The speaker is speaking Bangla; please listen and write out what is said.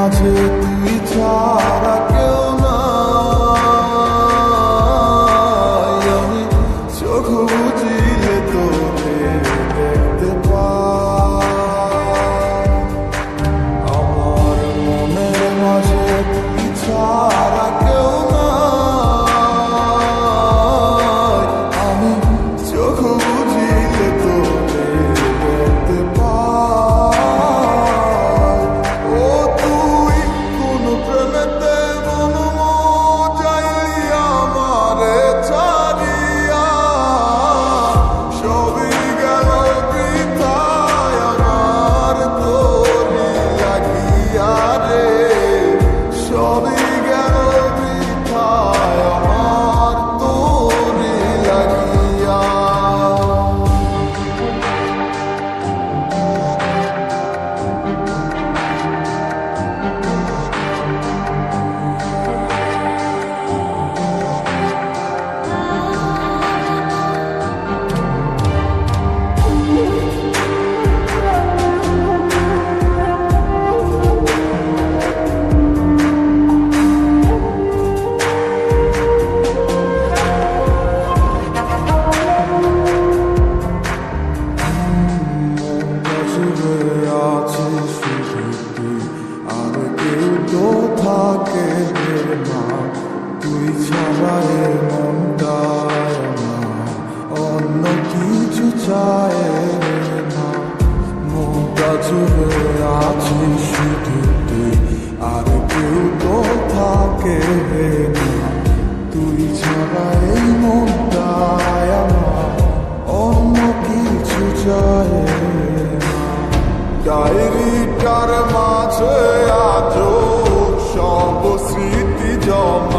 মাঝে তুই চা আমাকে মা, তুই ছাড়ায় মনটা অন্য কিছু চায় না মনটা জুড়ে আছি শুধু তুই আর কেউ তো থাকে না তুই ছাড়াই মনটা yo